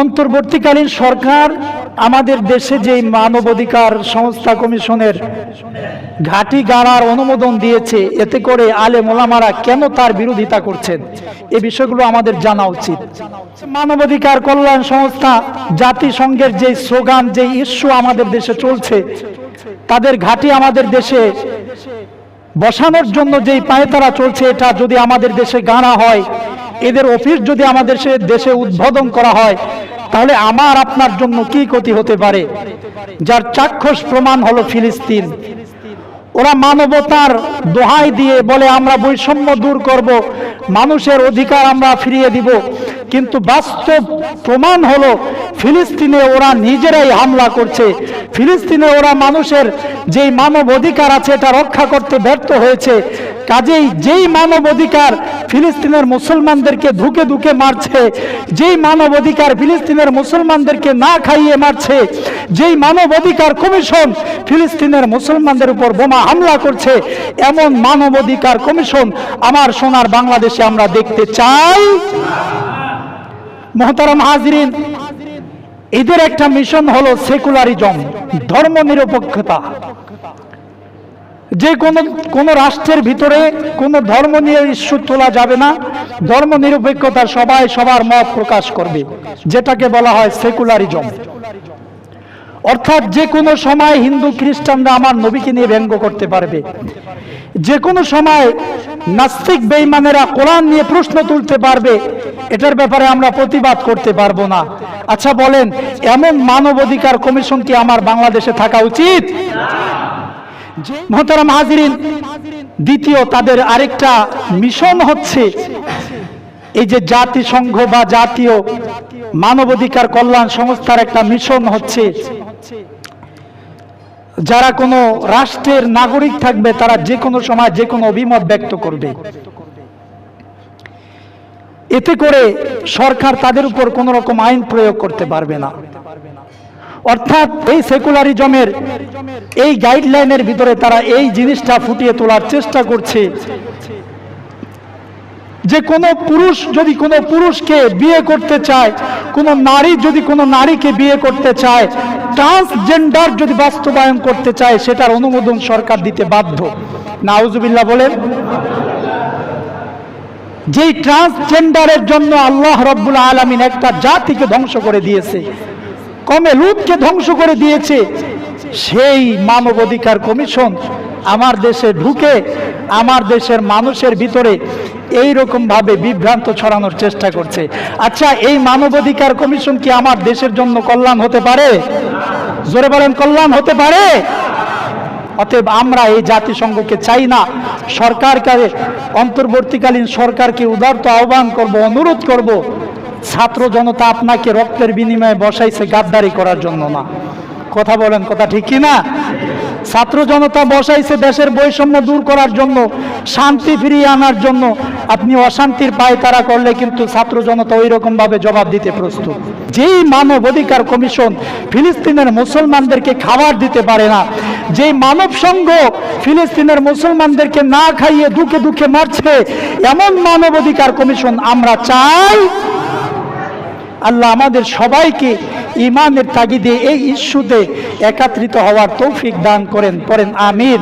অন্তর্বর্তীকালীন সরকার আমাদের দেশে যে মানবাধিকার সংস্থা কমিশনের ঘাটি গাড়ার অনুমোদন দিয়েছে, এতে করে আলে মোলামারা কেন তার বিরোধিতা করছেন? এ বিষয়গুলো আমাদের জানা উচিত। মানবাধিকার কল্যাণ সংস্থা, জাতিসংঘের যে স্লোগান যে ইস্যু আমাদের দেশে চলছে, তাদের ঘাটি আমাদের দেশে বসানোর জন্য যেই পায়তারা চলছে, এটা যদি আমাদের দেশে গাড়া হয়, এদের অফিস যদি আমাদের দেশে উদ্বোধন করা হয় তাহলে আমার আপনার জন্য কি ক্ষতি হতে পারে? যার চাক্ষুষ প্রমাণ হলো ফিলিস্তিন। ওরা মানবতার দোহাই দিয়ে বলে, আমরা বৈষম্য দূর করব, মানুষের অধিকার আমরা ফিরিয়ে দিব। কিন্তু বাস্তব প্রমাণ হলো, ফিলিস্তিনে ওরা নিজেরাই হামলা করছে। ফিলিস্তিনে ওরা মানুষের যেই মানব অধিকার আছে, এটা রক্ষা করতে ব্যর্থ হয়েছে। কাজেই যেই মানব অধিকার ফিলিস্তিনের মুসলমানদেরকে ধুকে ধুকে মারছে। যেই মানব অধিকার ফিলিস্তিনের মুসলমানদেরকে না খাইয়ে মারছে, যেই মানব অধিকার কমিশন ফিলিস্তিনের মুসলমানদের উপর বোমা হামলা করছে, এমন মানব অধিকার কমিশন আমার সোনার বাংলাদেশে আমরা দেখতে চাই। মহতারাম হাজরিন, এদের একটা মিশন হলো সেকুলারিজম ধর্ম নিরপেক্ষতা যে কোনো কোনো রাষ্ট্রের ভিতরে কোনো ধর্ম নিয়ে ইস্যু তোলা যাবে না। ধর্ম নিরপেক্ষতার সবাই সবার মত প্রকাশ করবে, যেটাকে বলা হয় সেকুলারিজম। অর্থাৎ যে কোনো সময় হিন্দু, খ্রিস্টানরা আমার নবীকে নিয়ে ব্যঙ্গ করতে পারবে। যে কোনো সময় নাস্তিক বেইমানেরা কোরআন নিয়ে প্রশ্ন তুলতে পারবে, এটার ব্যাপারে আমরা প্রতিবাদ করতে পারব না। আচ্ছা বলেন, এমন মানবাধিকার কমিশন কি আমার বাংলাদেশে থাকা উচিত? মহতারাম হাজিরিন, দ্বিতীয় তাদের আরেকটা মিশন হচ্ছে এই যে জাতিসংঘ বা জাতীয় মানবাধিকার কল্যাণ সংস্থার একটা মিশন হচ্ছে। যারা কোনো রাষ্ট্রের নাগরিক থাকবে, তারা যে কোনো সময় যে কোনো অভিমত ব্যক্ত করবে। এতে করে সরকার তাদের উপর কোনো রকম আইন প্রয়োগ করতে পারবে না। অর্থাৎ এই সেকুলারিজমের এই গাইডলাইনের ভিতরে তারা এই জিনিসটা ফুটিয়ে তোলার চেষ্টা করছে। যে কোনো পুরুষ যদি কোনো পুরুষকে বিয়ে করতে চায়, কোনো নারী যদি কোনো নারীকে বিয়ে করতে চায় ট্রান্সজেন্ডার যদি বাস্তবায়ন করতে চায়, সেটার অনুমোদন সরকার দিতে বাধ্য। নাউজুবিল্লাহ বলেন, যেই ট্রান্সজেন্ডারের জন্য আল্লাহ রব্বুল আলমিন একটা জাতিকে ধ্বংস করে দিয়েছে কমে লুটকে ধ্বংস করে দিয়েছে। সেই মানবাধিকার কমিশন আমার দেশে ঢুকে, আমার দেশের মানুষের ভিতরে এই ভাবে বিভ্রান্ত ছড়ানোর চেষ্টা করছে। আচ্ছা এই মানবাধিকার কমিশন কি আমার দেশের জন্য কল্যাণ হতে পারে? জোরে বলেন, কল্যাণ হতে পারে? অতএব আমরা এই জাতিসংঘকে চাই না। সরকারকে, অন্তর্বর্তীকালীন সরকারকে উদারত আহ্বান করব, অনুরোধ করব। ছাত্র জনতা আপনাকে রক্তের বিনিময়ে বসাইছে গাদ্দারি করার জন্য না। কথা বলেন, কথা ঠিক কি না? ছাত্র জনতা বসাইছে দেশের বৈষম্য দূর করার জন্য, শান্তি ফিরিয়ে আনার জন্য। আপনি অশান্তির পায় তারা করলে কিন্তু ছাত্র জনতা ওই রকম ভাবে জবাব দিতে প্রস্তুত। যেই মানব অধিকার কমিশন ফিলিস্তিনের মুসলমানদেরকে খাবার দিতে পারে না, যেই মানব সংঘ ফিলিস্তিনের মুসলমানদেরকে না খাইয়ে দুঃখে দুঃখে মারছে, এমন মানব অধিকার কমিশন আমরা চাই আল্লাহ আমাদের সবাইকে ইমানের তাগিদে এই ইস্যুতে একাত্রিত হওয়ার তৌফিক দান করেন পরেন আমির